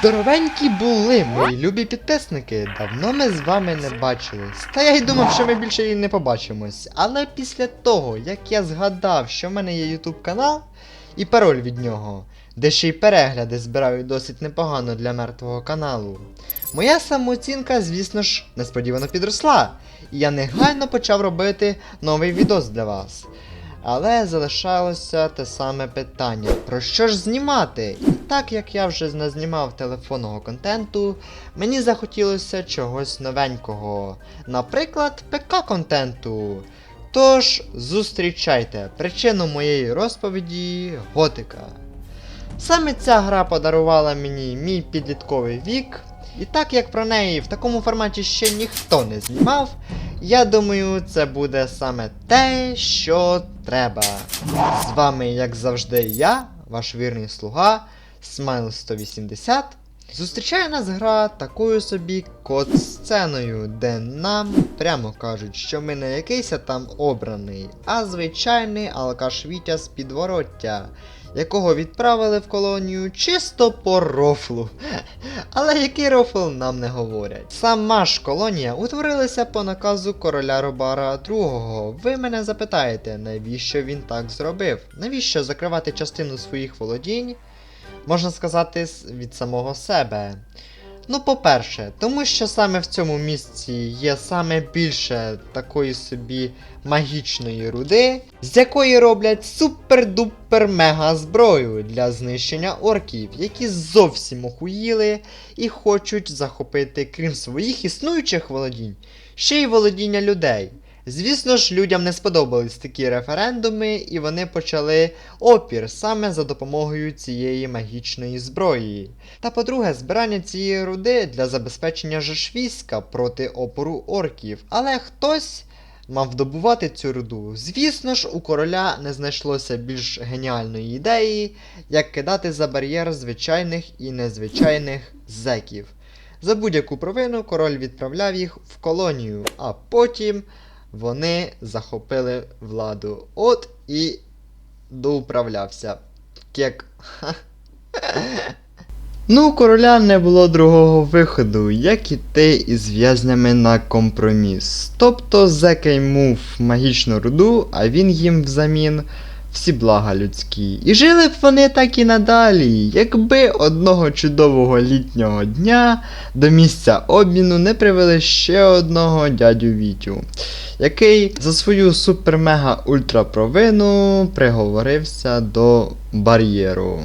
Здоровенькі були, мої любі підписники. Давно ми з вами не бачились. Та я й думав, що ми більше і не побачимось. Але після того, як я згадав, що в мене є YouTube канал і пароль від нього, де ще й перегляди збираю досить непогано для мертвого каналу, моя самооцінка, звісно ж, несподівано підросла. І я негайно почав робити новий відос для вас. Але залишалося те саме питання: про що ж знімати? І так як я вже не знімав телефонного контенту, мені захотілося чогось новенького, наприклад, ПК-контенту. Тож, зустрічайте причину моєї розповіді Готика. Саме ця гра подарувала мені мій підлітковий вік, і так як про неї в такому форматі ще ніхто не знімав, я думаю, це буде саме те, що треба. З вами, як завжди, я, ваш вірний слуга, Смайл 180. Зустрічає нас гра такою собі код-сценою, де нам прямо кажуть, що ми не якийсь там обраний, а звичайний алкаш Вітя з підвороття, якого відправили в колонію чисто по рофлу. Але який рофл нам не говорять. Сама ж колонія утворилася по наказу короля Робара II. Ви мене запитаєте, навіщо він так зробив? Навіщо закривати частину своїх володінь? Можна сказати, від самого себе. Ну, по-перше, тому що саме в цьому місці є саме більше такої собі магічної руди, з якої роблять супер-дупер мега зброю для знищення орків, які зовсім охуїли і хочуть захопити, крім своїх існуючих володінь, ще й володіння людей. Звісно ж, людям не сподобались такі референдуми, і вони почали опір саме за допомогою цієї магічної зброї. Та по-друге, збирання цієї руди для забезпечення ж війська проти опору орків. Але хтось мав добувати цю руду. Звісно ж, у короля не знайшлося більш геніальної ідеї, як кидати за бар'єр звичайних і незвичайних зеків. За будь-яку провину король відправляв їх в колонію, а потім вони захопили владу. От і доуправлявся. Кек. Ну, короля не було другого виходу, як іти із в'язнями на компроміс. Тобто зекей мув магічну руду, а він їм взамін всі блага людські. І жили б вони так і надалі, якби одного чудового літнього дня до місця обміну не привели ще одного дядю Вітю, який за свою супер-мега-ультра провину приговорився до бар'єру.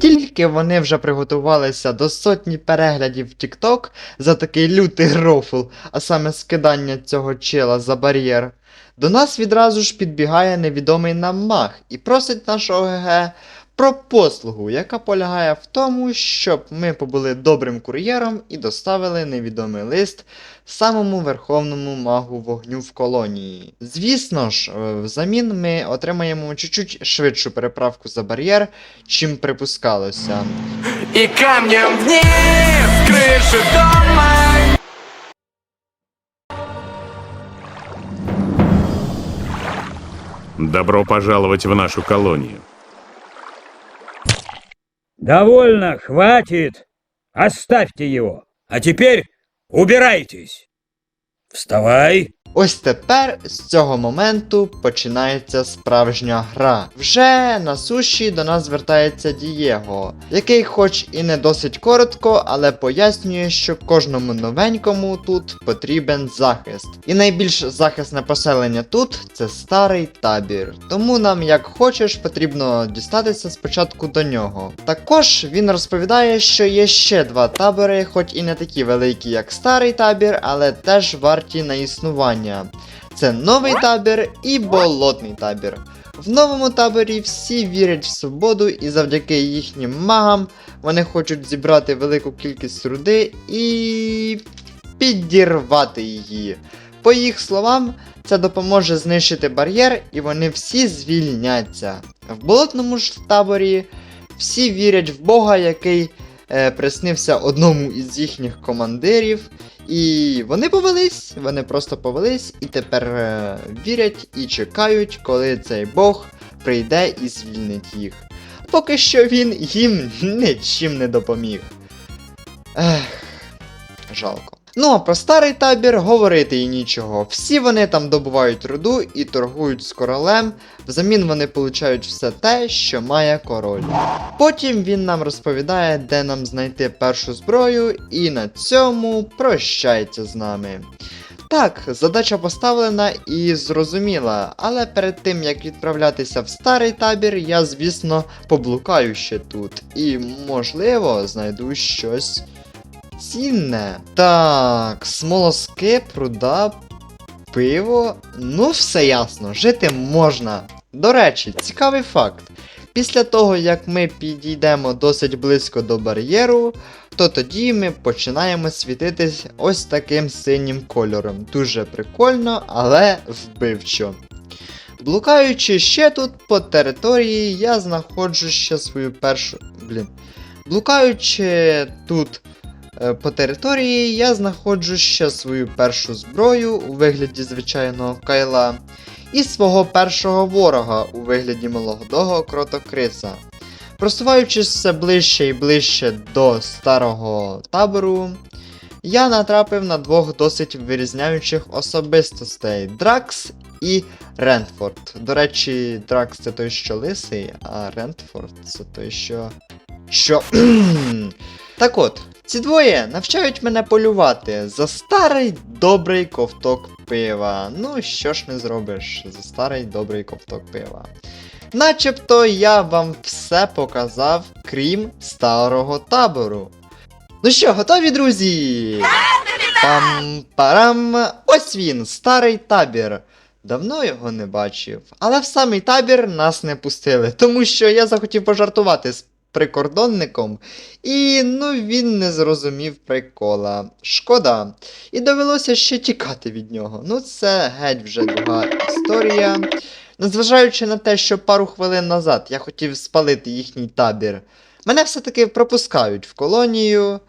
Тільки вони вже приготувалися до сотні переглядів в TikTok за такий лютий рофл, а саме скидання цього чела за бар'єр. До нас відразу ж підбігає невідомий нам маг і просить нашого ГГ про послугу, яка полягає в тому, щоб ми побули добрим кур'єром і доставили невідомий лист самому верховному магу вогню в колонії. Звісно ж, е, взамін ми отримаємо чуть-чуть швидшу переправку за бар'єр, чим припускалося. И камнем вниз крышу дома Добро пожаловать в нашу колонию. Довольно, хватит. Оставьте его. А теперь убирайтесь. Вставай. Ось тепер з цього моменту починається справжня гра. Вже на суші до нас звертається Дієго, який, хоч і не досить коротко, але пояснює, що кожному новенькому тут потрібен захист. І найбільш захисне поселення тут це старий табір. Тому нам, як хочеш, потрібно дістатися спочатку до нього. Також він розповідає, що є ще два табори, хоч і не такі великі, як старий табір, але теж варті на існування. Це новий табір і болотний табір. В новому таборі всі вірять в свободу, і завдяки їхнім магам вони хочуть зібрати велику кількість руди і підірвати її. По їх словам, це допоможе знищити бар'єр, і вони всі звільняться. В болотному ж таборі всі вірять в Бога, який е, приснився одному із їхніх командирів. І вони повелись, вони просто повелись і тепер е, вірять і чекають, коли цей Бог прийде і звільнить їх. поки що він їм нічим не допоміг. Ех, жалко. Ну а про старий табір говорити і нічого. Всі вони там добувають руду і торгують з королем, взамін вони получають все те, що має король. Потім він нам розповідає, де нам знайти першу зброю, і на цьому прощається з нами. Так, задача поставлена і зрозуміла, але перед тим як відправлятися в старий табір, я, звісно, поблукаю ще тут. І, можливо, знайду щось цінне. Так, смолоскип, руда, пиво. Ну, все ясно, жити можна. До речі, цікавий факт. Після того, як ми підійдемо досить близько до бар'єру, то тоді ми починаємо світитись ось таким синім кольором. Дуже прикольно, але вбивчо. Блукаючи ще тут по території, я знаходжу ще свою першу. Блін. Блукаючи тут по території, я знаходжу ще свою першу зброю у вигляді звичайного кайла і свого першого ворога у вигляді молодого кротокриса. Просуваючись все ближче і ближче до старого табору, я натрапив на двох досить вирізняючих особистостей Дракс і Рентфорд. До речі, Дракс це той, що лисий, а Рентфорд це той, що. Що. так от, ці двоє навчають мене полювати за старий добрий ковток пива. Ну, що ж не зробиш за старий добрий ковток пива. Начебто я вам все показав, крім старого табору. Ну що, готові, друзі? Пам-парам. Ось він, старий табір. Давно його не бачив, але в самий табір нас не пустили, тому що я захотів пожартувати з прикордонником, і ну він не зрозумів прикола. Шкода. І довелося ще тікати від нього. Ну це геть вже друга історія. Незважаючи на те, що пару хвилин назад я хотів спалити їхній табір, мене все-таки пропускають в колонію.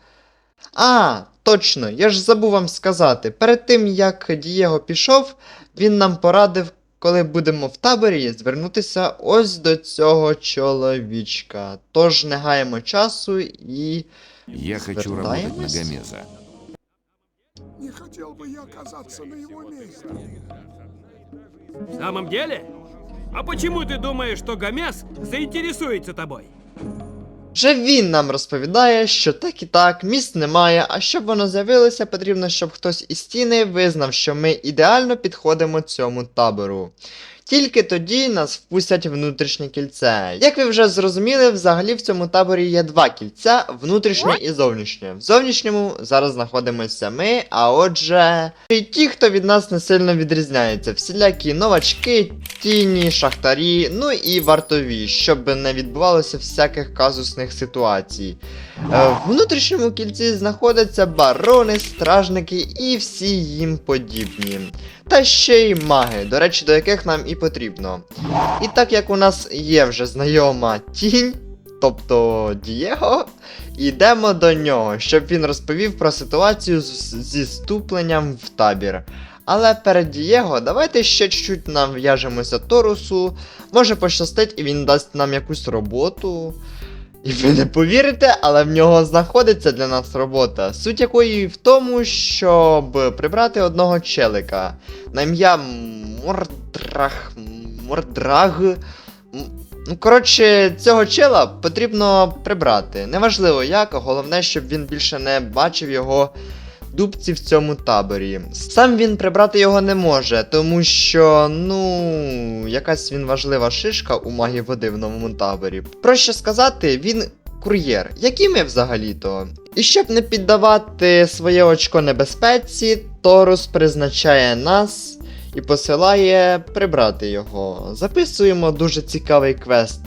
А, точно, я ж забув вам сказати. Перед тим як Дієго пішов, він нам порадив, коли будемо в таборі, звернутися ось до цього чоловічка. Тож не гаємо часу і. Я хочу работать на? Гомеза. Не хотел бы я оказаться на его месте. В самом деле? А почему ты думаешь, что Гомес заинтересуется тобой? Вже він нам розповідає, що так і так, місць немає, а щоб воно з'явилося, потрібно, щоб хтось із стіни визнав, що ми ідеально підходимо цьому табору. Тільки тоді нас впустять внутрішнє кільце. Як ви вже зрозуміли, взагалі в цьому таборі є два кільця внутрішнє і зовнішнє. В зовнішньому зараз знаходимося ми, а отже. І ті, хто від нас не сильно відрізняється, всілякі новачки, тіні, шахтарі, ну і вартові, щоб не відбувалося всяких казусних ситуацій. Е, В внутрішньому кільці знаходяться барони, стражники і всі їм подібні. Та ще й маги, до речі, до яких нам і потрібно. І так як у нас є вже знайома тінь, тобто Дієго, йдемо до нього, щоб він розповів про ситуацію зі ступленням в табір. Але перед Дієго давайте ще чуть-чуть нав'яжемося Торусу. Може пощастить і він дасть нам якусь роботу. І ви не повірите, але в нього знаходиться для нас робота. Суть якої в тому, щоб прибрати одного челика на ім'я Мордрах. Мордраг. Ну, коротше, цього чела потрібно прибрати. Неважливо як, головне, щоб він більше не бачив його дубці в цьому таборі. Сам він прибрати його не може, тому що, ну, якась він важлива шишка у магії води в новому таборі. Проще сказати, він кур'єр, який ми взагалі-то. І щоб не піддавати своє очко небезпеці, Торус призначає нас і посилає прибрати його. Записуємо дуже цікавий квест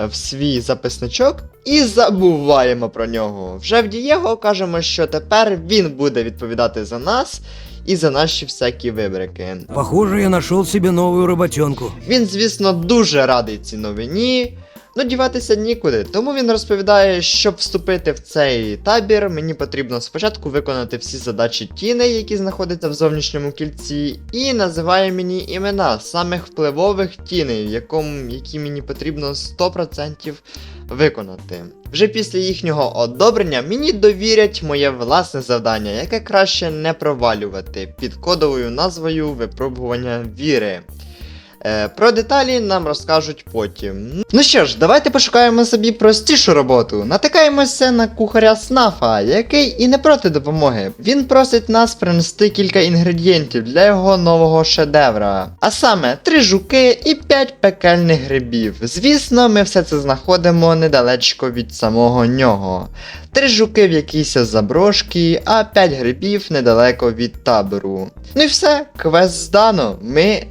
е, в свій записничок і забуваємо про нього. Вже в Дієго кажемо, що тепер він буде відповідати за нас і за наші всякі вибрики. Похоже, я знайшов собі нову роботенку. Він, звісно, дуже радий цій новині. Ну, діватися нікуди, тому він розповідає, щоб вступити в цей табір, мені потрібно спочатку виконати всі задачі тіней, які знаходяться в зовнішньому кільці, і називає мені імена самих впливових тіней, якому, які мені потрібно 100% виконати. Вже після їхнього одобрення мені довірять моє власне завдання, яке краще не провалювати під кодовою назвою випробування віри. Е, про деталі нам розкажуть потім. Ну що ж, давайте пошукаємо собі простішу роботу. Натикаємося на кухаря Снафа, який і не проти допомоги. Він просить нас принести кілька інгредієнтів для його нового шедевра. А саме три жуки і п'ять пекельних грибів. Звісно, ми все це знаходимо недалечко від самого нього. Три жуки в якійсь заброшці, а п'ять грибів недалеко від табору. Ну і все, квест здано. Ми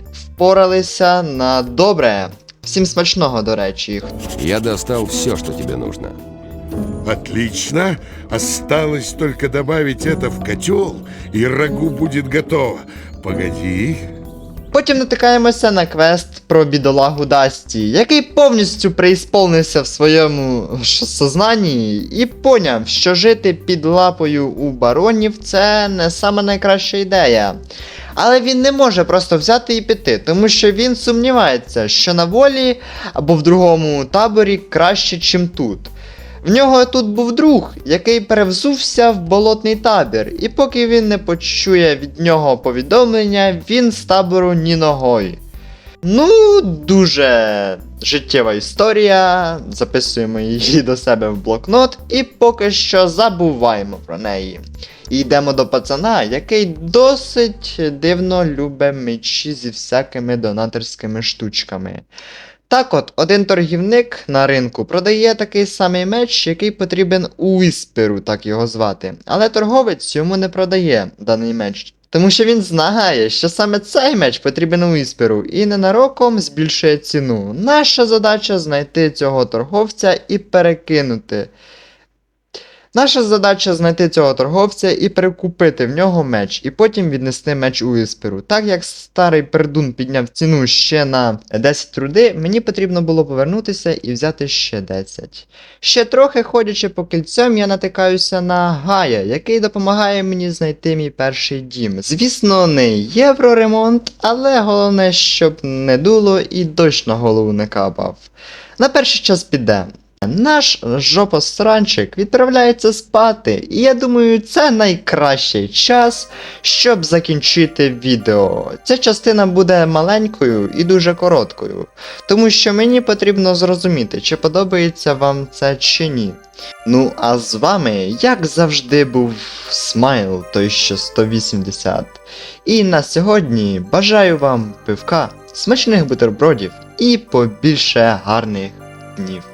впоралися на добре. Всім смачного, до речі. Я достал все, что тебе нужно. Отлично. Осталось только добавить это в котел, и рагу будет готово. Погоди. Потім натикаємося на квест про бідолагу Дасті, який повністю преісполнився в своєму сознанні і поняв, що жити під лапою у баронів це не саме найкраща ідея. Але він не може просто взяти і піти, тому що він сумнівається, що на волі або в другому таборі краще, чим тут. В нього тут був друг, який перевзувся в болотний табір, і поки він не почує від нього повідомлення, він з табору ні ногою. Ну, дуже життєва історія. Записуємо її до себе в блокнот і поки що забуваємо про неї. І йдемо до пацана, який досить дивно любить мечі зі всякими донаторськими штучками. Так от, один торгівник на ринку продає такий самий меч, який потрібен у Вісперу, так його звати. Але торговець йому не продає даний меч. Тому що він знає, що саме цей меч потрібен у Вісперу і ненароком збільшує ціну. Наша задача знайти цього торговця і перекинути. Наша задача знайти цього торговця і перекупити в нього меч, і потім віднести меч у Ісперу. Так як старий пердун підняв ціну ще на 10 руди, мені потрібно було повернутися і взяти ще 10. Ще трохи ходячи по кільцям, я натикаюся на Гая, який допомагає мені знайти мій перший дім. Звісно, не євроремонт, але головне, щоб не дуло і дощ на голову не капав. На перший час піде. Наш жопосранчик відправляється спати, і я думаю, це найкращий час, щоб закінчити відео. Ця частина буде маленькою і дуже короткою, тому що мені потрібно зрозуміти, чи подобається вам це чи ні. Ну, а з вами, як завжди, був Смайл, той що 180. І на сьогодні бажаю вам пивка, смачних бутербродів і побільше гарних днів.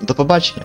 До побачення!